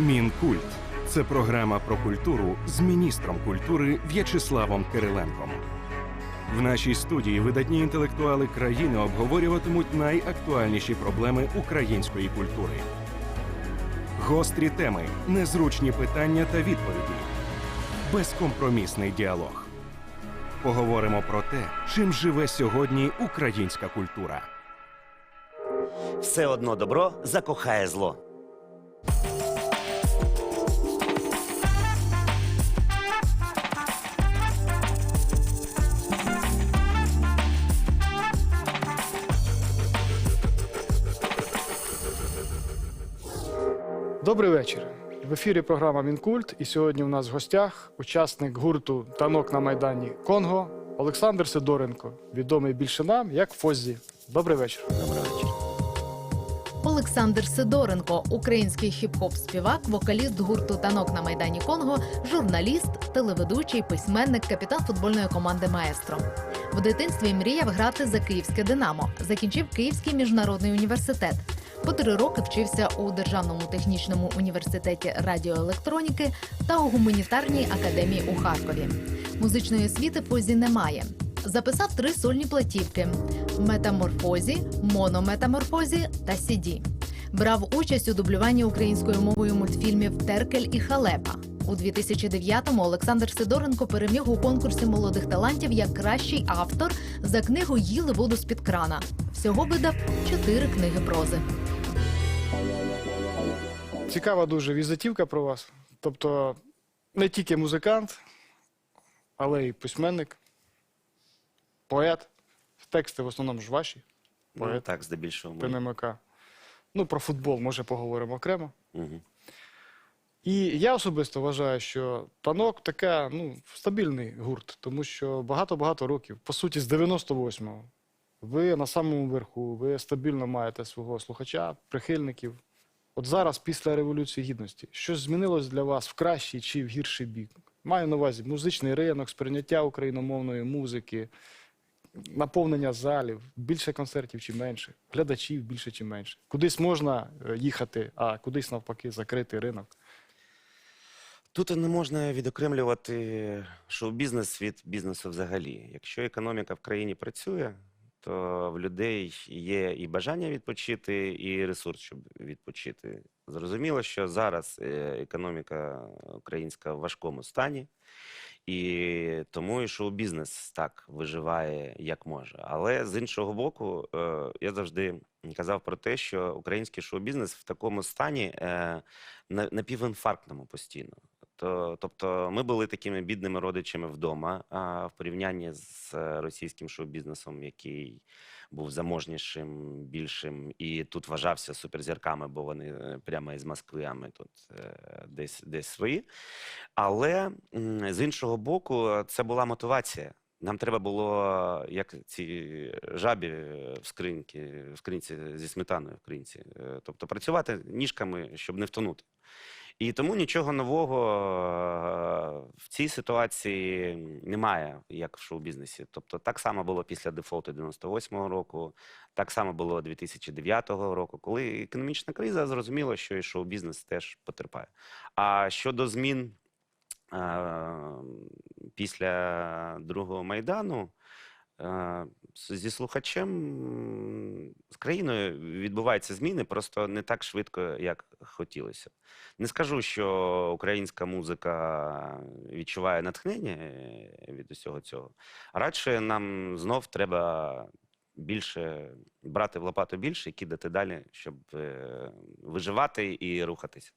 Мінкульт це програма про культуру з міністром культури В'ячеславом Кириленком. В нашій студії видатні інтелектуали країни обговорюватимуть найактуальніші проблеми української культури. Гострі теми, незручні питання та відповіді. Безкомпромісний діалог. Поговоримо про те, чим живе сьогодні українська культура. Все одно добро закохає зло. Добрий вечір. В ефірі програма Мінкульт. І сьогодні у нас в гостях учасник гурту Танок на Майдані Конго Олександр Сидоренко, відомий більше нам як Фоззі. Добрий вечір. Добрий вечір. Олександр Сидоренко, український хіп-хоп співак, вокаліст гурту Танок на майдані Конго, журналіст, телеведучий, письменник, капітан футбольної команди Маестро. В дитинстві мріяв грати за київське Динамо. Закінчив Київський міжнародний університет. По три роки вчився у Державному технічному університеті радіоелектроніки та у гуманітарній академії у Харкові. Музичної освіти Фозі немає. Записав три сольні платівки: метаморфозі, монометаморфозі та сіді. Брав участь у дублюванні українською мовою мультфільмів Теркель і Халепа. У 2009-му Олександр Сидоренко переміг у конкурсі молодих талантів як кращий автор за книгу Їли воду з під крана. Всього видав чотири книги прози. Цікава дуже візитівка про вас. Тобто не тільки музикант, але й письменник, поет. Тексти в основному ж ваші, Ну, так, здебільшого. ПНМК. Ну, про футбол, може, поговоримо окремо. Мгм. І я особисто вважаю, що танок така, ну, стабільний гурт, тому що багато-багато років, по суті, з 98-го, ви на самому верху, ви стабільно маєте свого слухача, прихильників. От зараз, після Революції Гідності, щось змінилось для вас в кращий чи в гірший бік? Маю на увазі музичний ринок, сприйняття україномовної музики, наповнення залів, більше концертів чи менше, глядачів більше чи менше. Кудись можна е, їхати, а кудись навпаки закритий ринок. Тут не можна відокремлювати шоу-бізнес від бізнесу взагалі. Якщо економіка в країні працює, то в людей є і бажання відпочити, і ресурс, щоб відпочити. Зрозуміло, що зараз е, економіка українська в важкому стані, і тому і шоу-бізнес так виживає як може. Але з іншого боку, е, я завжди казав про те, що український шоу-бізнес в такому стані е, напівінфарктному постійно. То, тобто ми були такими бідними родичами вдома а, в порівнянні з е, російським шоу-бізнесом, який був заможнішим, більшим, і тут вважався суперзірками, бо вони е, прямо із Москви, а ми тут е, десь, десь свої. Але з іншого боку, це була мотивація. Нам треба було, як ці жабі в скриньці, в скриньці зі сметаною в кринці. Тобто працювати ніжками, щоб не втонути. І тому нічого нового е, в цій ситуації немає, як в шоу-бізнесі. Тобто так само було після дефолту 98-го року, так само було 2009 року, коли економічна криза, зрозуміло, що і шоу-бізнес теж потерпає. А щодо змін е, після другого майдану. Е, Зі слухачем з країною відбуваються зміни просто не так швидко, як хотілося. Не скажу, що українська музика відчуває натхнення е, від усього цього. Радше нам знов треба більше брати в лопату більше і кидати далі, щоб е, виживати і рухатися.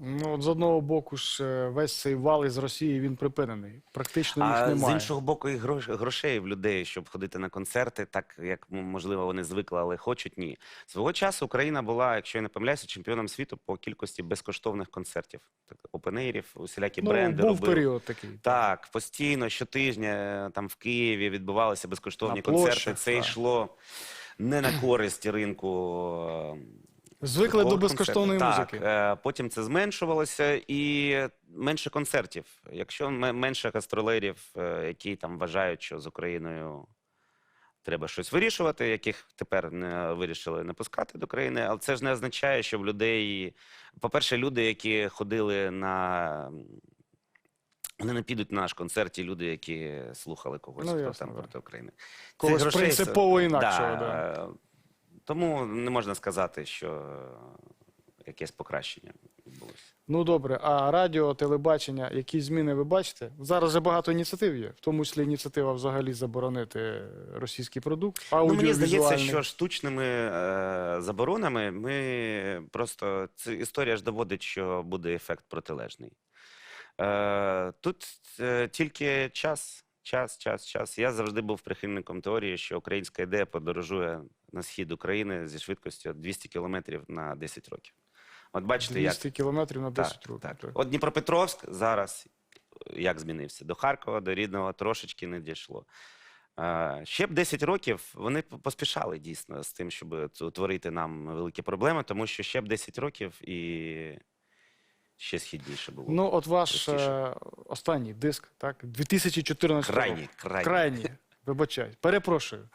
Ну, от з одного боку ж е, весь цей вал із Росії він припинений. Практично їх А з іншого боку, і грош, грошей в людей, щоб ходити на концерти, так як м, можливо вони звикли, але хочуть ні. Свого часу Україна була, якщо я не помиляюся, чемпіоном світу по кількості безкоштовних концертів, так опенейрів, усілякі ну, бренди був робили. період такий. Так, постійно, щотижня е, там в Києві відбувалися безкоштовні На концерти. площах, Це так. йшло не на користь ринку. е, Звикли до безкоштовної музики. Так, е, потім це зменшувалося і менше концертів. Якщо менше гастролерів, е, які там вважають, що з Україною треба щось вирішувати, яких тепер не вирішили не пускати до країни. Але це ж не означає, що в людей, по-перше, люди, які ходили на. Вони не підуть на наш концерт, ті люди, які слухали когось, Ну, хто ясно, там проти України. Когось грошей принципово інакшого, да. е, Тому не можна сказати, що е, якесь покращення відбулося. Ну добре, а радіо, телебачення, які зміни ви бачите? Зараз же багато ініціатив є, в тому числі ініціатива взагалі заборонити російський продукт. Ну, мені здається, що штучними е, заборонами ми просто це історія ж доводить, що буде ефект протилежний. Е, тут е, тільки час, час, час, час. Я завжди був прихильником теорії, що українська ідея подорожує на схід України зі швидкістю 200 кілометрів на 10 років. От бачите, як 200 кілометрів на 10 так, років. так. так. От Дніпропетровськ зараз е, як змінився? До Харкова, до рідного трошечки не дійшло. Е, Ще б 10 років вони поспішали дійсно з тим, щоб утворити нам великі проблеми, тому що ще б 10 років і ще східніше було. Ну, от ваш простіше. е, останній диск, так? 2014 крайні, року. крайні. Крайній, вибачаю, перепрошую.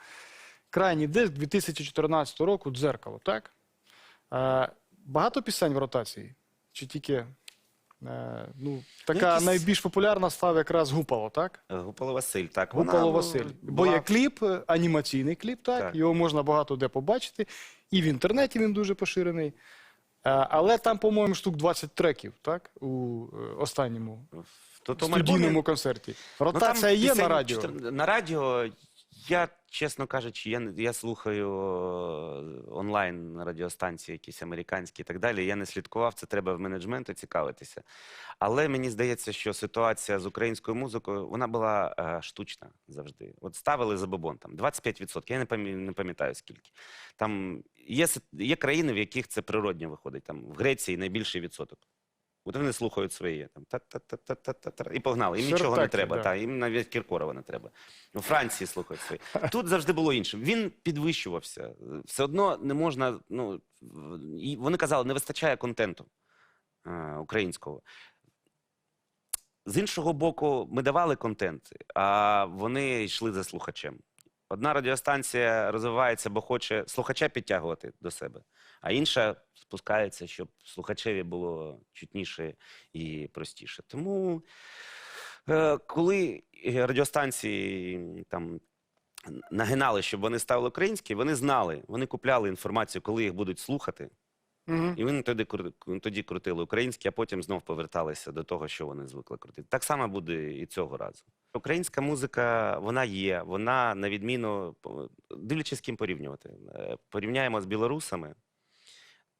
Крайній диск 2014 року дзеркало, так? Е, багато пісень в ротації? Чи тільки е, ну, така якісь- найбільш популярна став якраз Гупало, так? Е, Гупало Василь, так. Гупало вона, Василь. ну, Бо є кліп, е, анімаційний кліп, так? Так. Його можна багато де побачити. І в інтернеті він дуже поширений. Е, Але там, по-моєму, штук 20 треків, так? У е, останньому в тому альбомі- студійному концерті. Ну, Ротація там є на радіо. чотир- На радіо, я, чесно кажучи, я, я слухаю е, онлайн радіостанції, якісь американські і так далі. Я не слідкував, це треба в менеджменту цікавитися. Але мені здається, що ситуація з українською музикою вона була е, штучна завжди. От ставили забобон там 25%, я не пам'я- не пам'ятаю скільки. Там є, є країни, в яких це природньо виходить. Там в Греції найбільший відсоток. От вони слухають своє там та-та-та-та-та-та і погнали. Їм нічого не треба. да. Та, їм навіть Кіркорова не треба. У Франції слухають своє. Тут завжди було інше. Він підвищувався. Все одно не можна. Ну вони казали, не вистачає контенту е, українського. З іншого боку, ми давали контент, а вони йшли за слухачем. Одна радіостанція розвивається, бо хоче слухача підтягувати до себе, а інша спускається, щоб слухачеві було чутніше і простіше. Тому, е, коли радіостанції там нагинали, щоб вони ставили українські, вони знали, вони купляли інформацію, коли їх будуть слухати. Мгм. І вони тоді, тоді крутили українські, а потім знов поверталися до того, що вони звикли крутити. Так само буде і цього разу. Українська музика, вона є, вона на відміну, дивлячись з ким порівнювати. Е, Порівняємо з білорусами,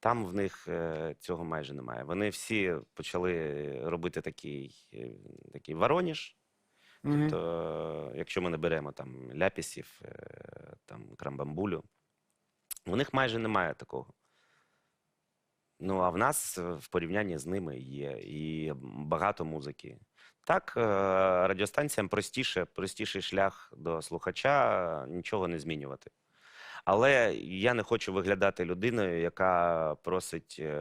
там в них е, цього майже немає. Вони всі почали робити такий, е, такий Вороніж. Мгм. Тобто, якщо ми не беремо там ляпісів, там крамбамбулю, у них майже немає такого. Ну, а в нас в порівнянні з ними є і багато музики. Так, е, радіостанціям простіше, простіший шлях до слухача е, нічого не змінювати. Але я не хочу виглядати людиною, яка просить е,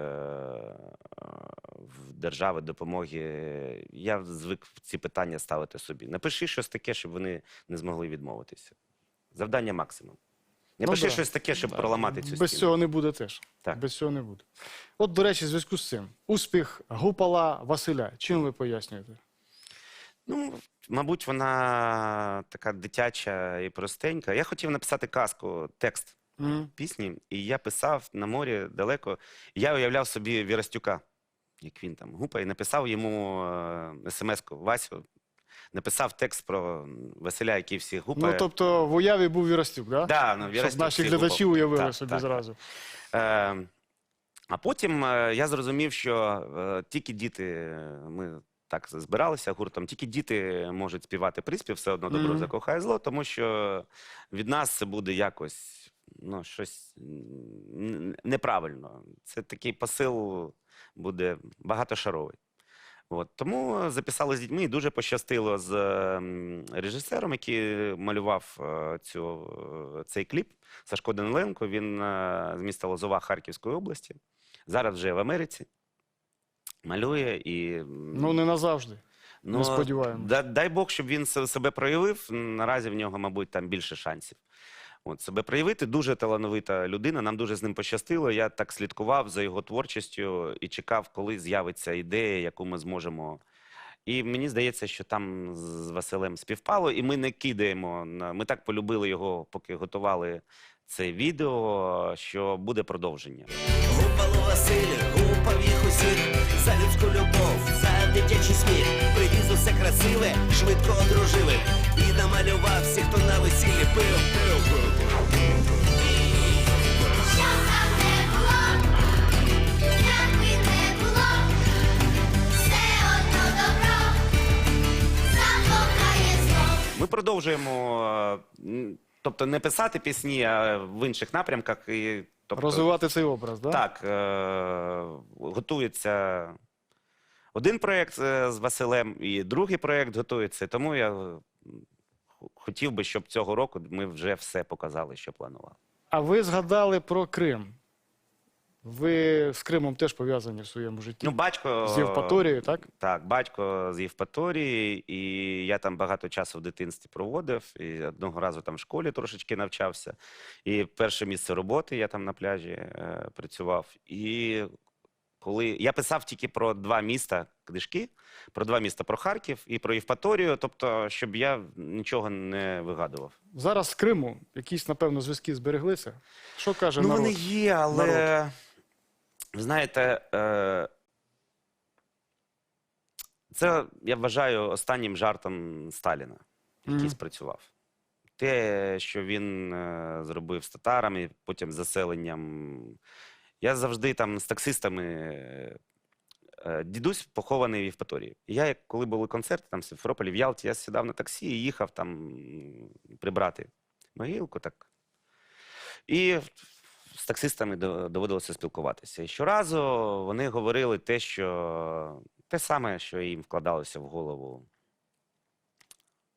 в держави допомоги. Я звик ці питання ставити собі. Напиши щось таке, щоб вони не змогли відмовитися. Завдання максимум. Не Ну пиши да. щось таке, щоб Да. проламати цю Без стіну. цього не буде теж. Так. Без цього не буде. От, до речі, в зв'язку з цим. Успіх Гупала Василя. Чим ви пояснюєте? Ну, мабуть, вона така дитяча і простенька. Я хотів написати казку, текст Мгм. пісні, і я писав на морі далеко. Я уявляв собі Вірастюка, як він там гупає, написав йому е, смс-ку Васю. Написав текст про Василя, який всіх гупає. Ну, тобто в уяві був Вірастюк, да? да, ну, Щоб Вірастюк наші всіх глядачі гупав. уявили Так, собі так, так. зразу. Е, а потім е, я зрозумів, що е, тільки діти, е, ми так збиралися гуртом, тільки діти можуть співати приспів, все одно добро Мгм. закохає зло, тому що від нас це буде якось ну, щось неправильно. Це такий посил буде багатошаровий. От. Тому записали з дітьми і дуже пощастило з режисером, який малював е, цю, е, цей кліп. Сашко Даниленко, він е, з міста Лозова Харківської області. Зараз вже в Америці. Малює і. Ну, не назавжди. ну, ми сподіваємось. Да, дай Бог, щоб він себе проявив. Наразі в нього, мабуть, там більше шансів. от, себе проявити. Дуже талановита людина. Нам дуже з ним пощастило. Я так слідкував за його творчістю і чекав, коли з'явиться ідея, яку ми зможемо. І мені здається, що там з Василем співпало, і ми не кидаємо. Ми так полюбили його, поки готували це відео, що буде продовження. Гупало Василь, їх усіх за людську любов, за дитячий сміх. Привіз усе красиве, швидко одружили. І намалював всіх, хто на весіллі пив, пив, пив. Ми продовжуємо, е, тобто не писати пісні, а в інших напрямках. І, тобто, Розвивати цей образ, да? Так, е, готується один проєкт е, з Василем, і другий проєкт готується. Тому я е, хотів би, щоб цього року ми вже все показали, що планували. А ви згадали про Крим. Ви з Кримом теж пов'язані в своєму житті. Ну, батько З Євпаторією, так? Так, батько з Євпаторії, і я там багато часу в дитинстві проводив. І одного разу там в школі трошечки навчався. І перше місце роботи я там на пляжі е, працював. І коли я писав тільки про два міста книжки, про два міста про Харків і про Євпаторію, тобто, щоб я нічого не вигадував. Зараз з Криму якісь, напевно, зв'язки збереглися. Що каже Ну, народ? вони є, але Народ. Ви знаєте, е, це я вважаю останнім жартом Сталіна, який Мгм. спрацював. Те, що він е, зробив з татарами, потім з заселенням. Я завжди там з таксистами. е, Дідусь похований в Євпаторії. Я, коли були концерти там в Сімферополі, в Ялті, я сідав на таксі і їхав там прибрати могилку. Так. І з таксистами доводилося спілкуватися. І щоразу вони говорили те, що те саме, що їм вкладалося в голову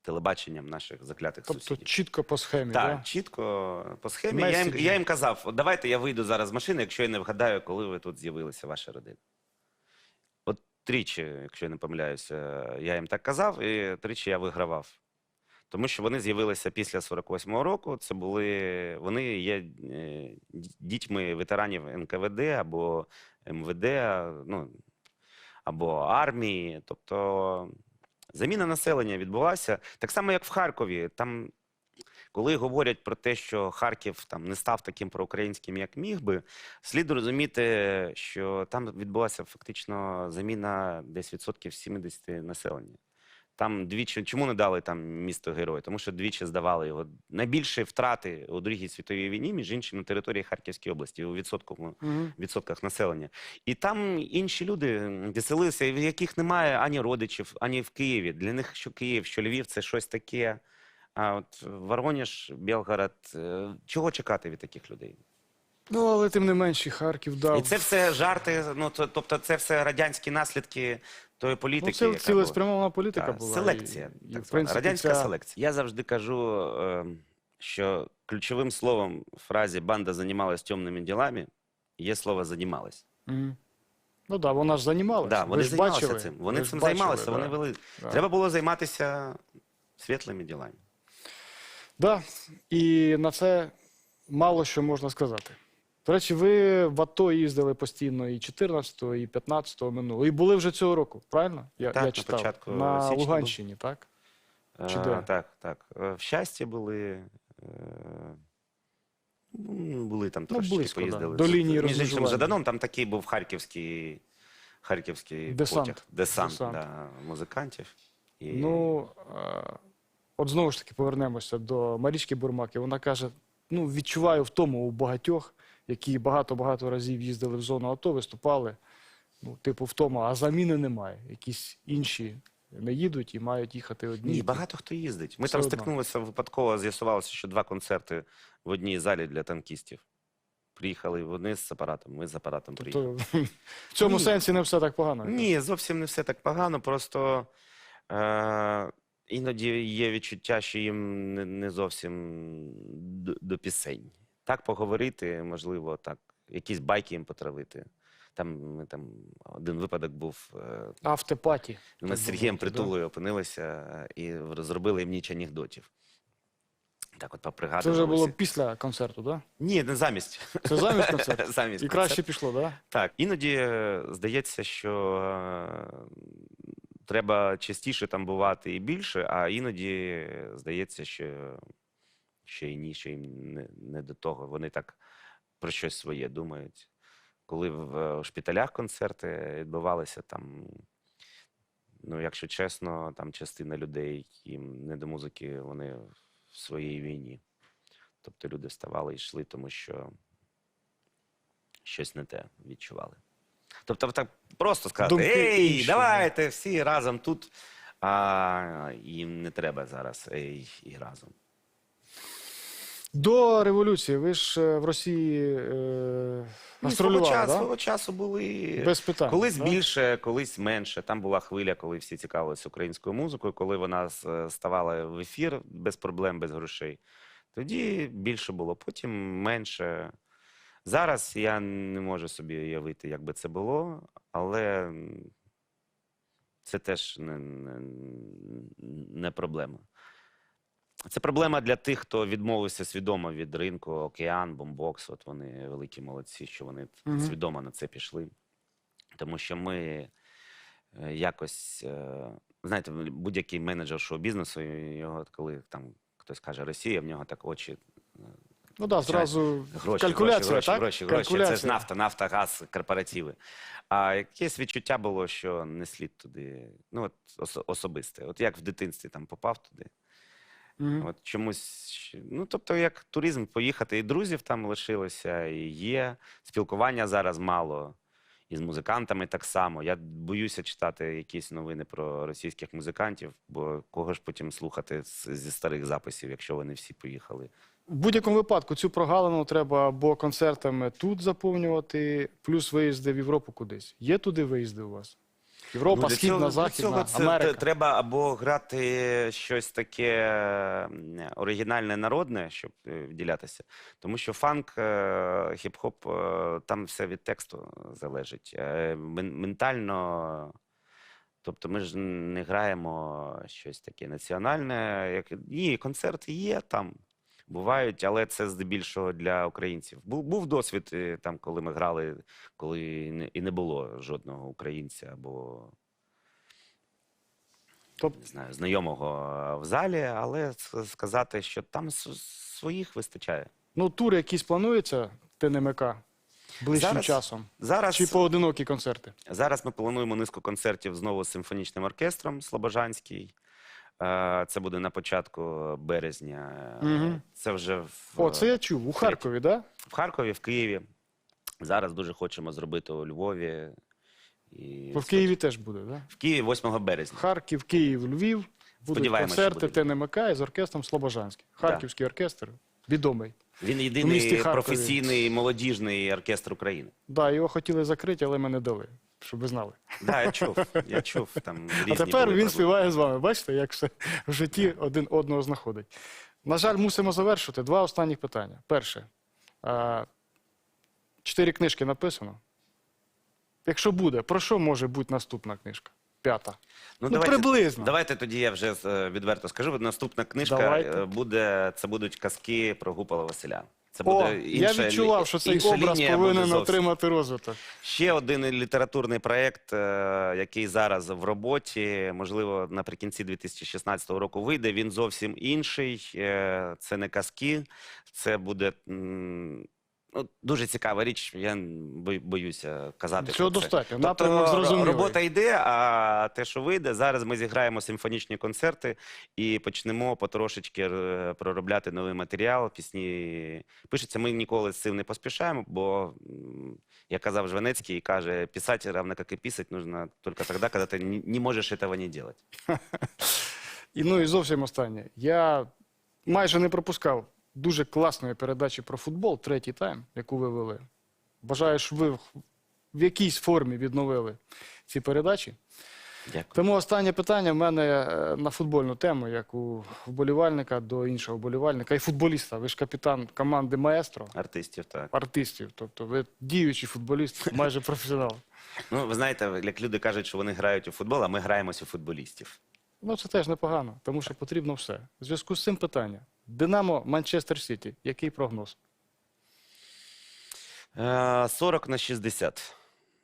телебаченням наших заклятих Тобто сусідів. чітко по схемі, Так, да? чітко по схемі. Я їм, я їм казав: давайте я вийду зараз з машини, якщо я не вгадаю, коли ви тут з'явилися, ваша родина. От тричі, якщо я не помиляюся, я їм так казав, і тричі я вигравав. Тому що вони з'явилися після 48-го року. Це були вони є е, дітьми ветеранів НКВД або МВД, ну або армії. Тобто заміна населення відбулася так само, як в Харкові. Там, коли говорять про те, що Харків там не став таким проукраїнським, як міг би, слід розуміти, що там відбулася фактично заміна десь відсотків 70 населення. Там двічі, чому не дали там місто герой? Тому що двічі здавали його. Найбільші втрати у Другій світовій війні, між іншим, на території Харківської області у відсотку відсотках населення. І там інші люди веселилися, в яких немає ані родичів, ані в Києві. Для них що Київ, що Львів це щось таке. А от Воронеж, Білгород, е, чого чекати від таких людей? Ну, але тим не менш, і Харків дав. І це все жарти, ну тобто, це все радянські наслідки тої політики. ну, це яка цілеспрямована політика Так, була. Селекція. І, і, так в принципі, радянська ця... селекція. Я завжди кажу, е, що ключовим словом в фразі банда займалась темними ділами є слово «занімалась». Мгм. Ну так, да, вона ж займалася. Да, вони ж займалися бачили, цим. Вони цим бачили, займалися, да. вони вели. Да. Треба було займатися світлими ділами. Да, і на це мало що можна сказати. До речі, ви в АТО їздили постійно і 14-го, і 15-го минуло. І були вже цього року, правильно? Я, Так, я на читав. початку на січня Луганщині, так? Чи Е, де? Так, так. Е, В щасті були. е, ну, Були там Ну, трошечки близько, да. поїздили. До лінії Між іншим, розмежування. Жаданом там такий був харківський, харківський Десант. потяг. Десант, Десант. Да, музикантів. І... Ну, е, от знову ж таки повернемося до Марічки Бурмаки. Вона каже: ну, відчуваю втому у багатьох, які багато-багато разів їздили в зону АТО, виступали. Ну, типу, втома, а заміни немає. Якісь інші не їдуть і мають їхати одні. Ні, багато хто їздить. Ми Все там одно. стикнулися випадково, з'ясувалося, що два концерти в одній залі для танкістів. Приїхали вони з апаратом, ми з апаратом приїхали. Тобто в цьому Ні. сенсі не все так погано. Ні, зовсім не все так погано. Просто е, іноді є відчуття, що їм не, не зовсім до, до пісень. Так поговорити, можливо, так, якісь байки їм потравити. Там, ми там один випадок був. Е, Автопаті. ми з Сергієм да? Притулою опинилися е, і зробили їм ніч анекдотів. Так от Це вже було після концерту, так? Ні, не замість. Це замість концерту? замість І краще пішло, так? Так, іноді е, здається, що треба частіше там бувати і більше, а іноді здається, що ще й ні, що їм не, не до того. Вони так про щось своє думають. Коли в е, шпиталях концерти відбувалися там, ну, якщо чесно, там частина людей, їм не до музики, вони в своїй війні. Тобто люди вставали і йшли, тому що щось не те відчували. Тобто, так просто сказати: Думки Ей, інші, давайте всі разом тут. А їм не треба зараз ей і разом. До революції ви ж е, в Росії е, Ні, гастролювали, свого, часу, да? свого часу були Без питань. колись да? більше, колись менше. Там була хвиля, коли всі цікавилися українською музикою, коли вона с- ставала в ефір без проблем, без грошей. Тоді більше було, потім менше. Зараз я не можу собі уявити, як би це було, але це теж не, не, не проблема. Це проблема для тих, хто відмовився свідомо від ринку океан, бомбокс. От вони великі молодці, що вони Мгм. свідомо на це пішли. Тому що ми е, якось, е, знаєте, будь-який менеджер шоу-бізнесу, його, коли там хтось каже Росія, в нього так очі Ну так, да, зразу Гроші, калькуляція, гроші, так? гроші, гроші. Це ж нафта, нафта, газ, корпоративи. А якесь відчуття було, що не слід туди. Ну, от особисте. От як в дитинстві там попав туди. Мгм. От чомусь. Ну, тобто, як туризм, поїхати, і друзів там лишилося, і є. Спілкування зараз мало. І з музикантами так само. Я боюся читати якісь новини про російських музикантів, бо кого ж потім слухати з- зі старих записів, якщо вони всі поїхали. В будь-якому випадку цю прогалину треба або концертами тут заповнювати, плюс виїзди в Європу кудись. Є туди виїзди у вас? Європа, Ну, для Східна, цього- для Західна, цього це Америка. те- треба або грати щось таке оригінальне, народне, щоб е, вділятися. Тому що фанк, е, хіп-хоп, е, там все від тексту залежить. Ментально. Тобто ми ж не граємо щось таке національне. Як... Ні, концерти є там, бувають, але це здебільшого для українців. Був, був досвід, е, там, коли ми грали, коли і не- було жодного українця або Тобто, не знаю, знайомого в залі, але сказати, що там своїх вистачає. ну, тури якісь плануються ТНМК ближчим Зараз- часом? Зараз, Чи поодинокі концерти? зараз ми плануємо низку концертів знову з симфонічним оркестром Слобожанський. Це буде на початку березня. Мгм. Це вже в, О, це я чув. У Харкові. Да? в Харкові, в Києві. Зараз дуже хочемо зробити у Львові. І Бо в Києві теж буде. Да? В Києві 8 березня. Харків, Київ, Львів. Будуть концерти буде. ТНМК із оркестром Слобожанський. Харківський оркестр відомий. Він єдиний професійний молодіжний оркестр України. Да, його хотіли закрити, але ми не дали, щоб ви знали. Да, я чув. Я чув. Там різні А тепер були він проблеми. співає з вами. Бачите, як все в житті один одного знаходить. На жаль, мусимо завершити. Два останні питання. Перше. А, чотири книжки написано. Якщо буде, про що може бути наступна книжка? П'ята. Ну, приблизно. Давайте тоді я вже е, відверто скажу. Наступна книжка Давайте. е, буде це будуть казки про Гупала Василя. Це О, буде я відчував, що цей образ повинен отримати розвиток. Ще один літературний проєкт, е, який зараз в роботі, можливо, наприкінці 2016 року вийде. Він зовсім інший. Е, Це не казки, це буде. Ну, дуже цікава річ, я бо- боюся казати. Цього про це. достатньо. Тобто Напрямок зрозумілий. робота йде, а те, що вийде, зараз ми зіграємо симфонічні концерти і почнемо потрошечки е, проробляти новий матеріал. Пісні пишеться. Ми ніколи з цим не поспішаємо, бо м, як казав Жванецький, каже, писати равно як і писати, нужно тільки тоді, коли ти не- не можеш цього не робити. І ну і зовсім останнє. Я майже не пропускав дуже класної передачі про футбол, третій тайм, яку ви вели. Бажаю, щоб ви в- в якійсь формі відновили ці передачі. Дякую. Тому останнє питання в мене е, на футбольну тему, як у вболівальника до іншого вболівальника і футболіста. Ви ж капітан команди Маестро, Артистів, так. артистів. Тобто ви діючий футболіст, майже професіонал. Ну, ви знаєте, як люди кажуть, що вони грають у футбол, а ми граємося у футболістів. Ну, це теж непогано, тому що потрібно все. В зв'язку з цим питання. Динамо Манчестер Сіті. Який прогноз? Е, 40 на 60.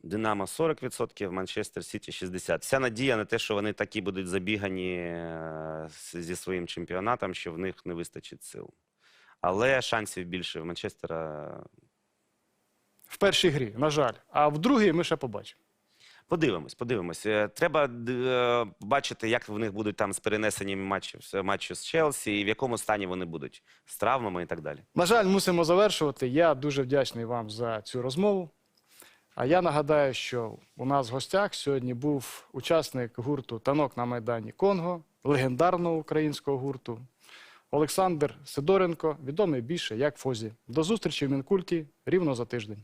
Динамо 40%, Манчестер Сіті 60%. Вся надія на те, що вони такі будуть забігані е, зі своїм чемпіонатом, що в них не вистачить сил. Але шансів більше в Манчестера. В першій грі, на жаль. А в другій ми ще побачимо. Подивимось, подивимось. Е, Треба е, бачити, як в них будуть там з перенесенням матчів, з- матчу з Челсі, і в якому стані вони будуть з травмами і так далі. На жаль, мусимо завершувати. Я дуже вдячний вам за цю розмову. А я нагадаю, що у нас в гостях сьогодні був учасник гурту Танок на Майдані Конго, легендарного українського гурту Олександр Сидоренко, відомий більше як Фозі. До зустрічі в Мінкульті рівно за тиждень.